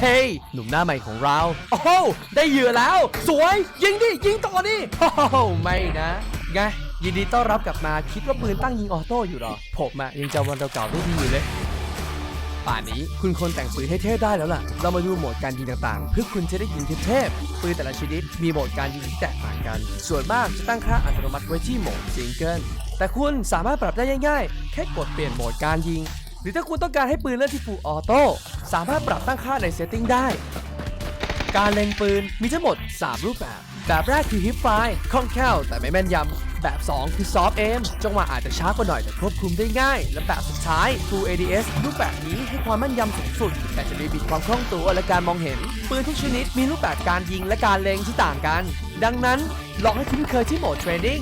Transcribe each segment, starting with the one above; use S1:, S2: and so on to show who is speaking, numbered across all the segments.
S1: เฮ้ยหนุ่มหน้าใหม่ของเรา โอ้โหได้เหยื่อแล้ว สวย ยิงดิ ยิงต่อดิโอ้โหไม่นะไงยินดีต้อนรับกลับมาคิดว่าปืนตั้งยิงออโต้อยู่หรอ ผมอะยังจำวันเก่าๆได้ดีอยู่เลย ป่านนี้คุณคนแต่งปืนให้เทพได้แล้วล่ะ เรามาดูโหมดการยิงต่างๆ เพื่อคุณจะได้ยิงเทพๆปืนแต่ละชนิดมีโหมดการยิงที่แตกต่างกัน ส่วนมากจะตั้งค่าอัตโนมัติไว้ที่โหมดซิงเกิลแต่คุณสามารถปรับได้ง่ายๆ แค่กดเปลี่ยนโหมดการยิง หรือถ้าคุณต้องการให้ปืนเลื่อนที่ฟูออโต้ สามารถปรับตั้งค่าในเซตติ้งได้ การเล็งปืนมีทั้งหมด 3 รูปแบบ แบบแรกคือฮิปไฟคล่องแคล่วแต่ไม่แม่นยำ แบบ 2 คือซอฟ t เอมจังหวะอาจจะช้ากว่าหน่อยแต่ควบคุมได้ง่าย และแบบสุดท้าย Full ADS รูปแบบนี้ให้ความแม่นยำสูงสุด แต่จะมีบิดความคล่องตัวและการมองเห็น ปืนทุกชนิดมีรูปแบบการยิงและการเล็งที่ต่างกัน ดังนั้นลองให้คุ้นเคยที่โหมดเทรนนิ่ง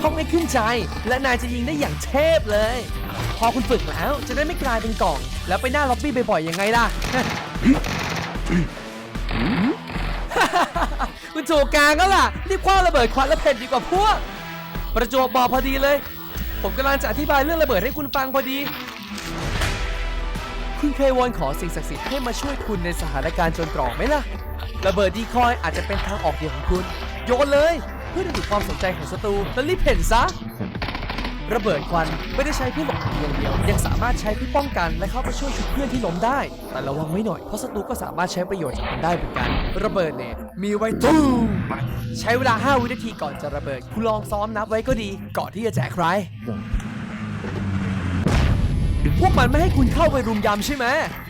S1: ท่องให้ขึ้นใจ และนายจะยิงได้อย่างเทพเลย พอคุณฝึกแล้วจะได้ไม่กลายเป็นกล่อง แล้วไปหน้าล็อบบี้บ่อยๆยังไงล่ะ คุณถูกกลางก็ล่ะรีบคว้าระเบิดควันและเผ็ดดีกว่าพวก ประจวบบอกพอดีเลย ผมกำลังจะอธิบายเรื่องระเบิดให้คุณฟังพอดี คุณเคยวอนขอสิ่งศักดิ์สิทธิ์ให้มาช่วยคุณในสถานการณ์จนตรอกไหมล่ะ ระเบิดดีคอยอาจจะเป็นทางออกเดียวของคุณ โยนเลย เพื่อดึงดูดความสนใจของศัตรูและรีบเพ่นซะ ระเบิดควันไม่ได้ใช้เพื่อหลบหนีอย่างเดียว ยังสามารถใช้เพื่อป้องกันและเข้าไปช่วยชุบเพื่อนที่ล้มได้ แต่ระวังไว้หน่อยเพราะศัตรูก็สามารถใช้ประโยชน์จากมันได้เหมือนกัน ระเบิดเนี่ยมีไว้ตู้มใช้เวลา 5 วินาทีก่อนจะระเบิด คุณลองซ้อมนับไว้ก็ดี ก่อนที่จะแจกใคร พวกมันไม่ให้คุณเข้าไปรุมยำใช่ไหม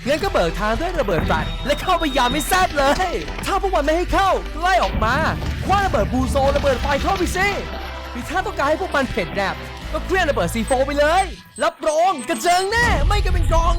S1: งั้นก็เบิกทางด้วยระเบิดแฟลชและเข้าไปยำให้แซ่บเลย ถ้าพวกมันไม่ให้เข้าไล่ออกมาคว้าระเบิดบูโซระเบิดไฟเข้าไปสิหรือถ้าต้องการให้พวกมันเผ็ดแนบ ก็เคลื่อนระเบิดซีโฟไปเลย รับรองกระเจิงแน่ ไม่ก็เป็นกอง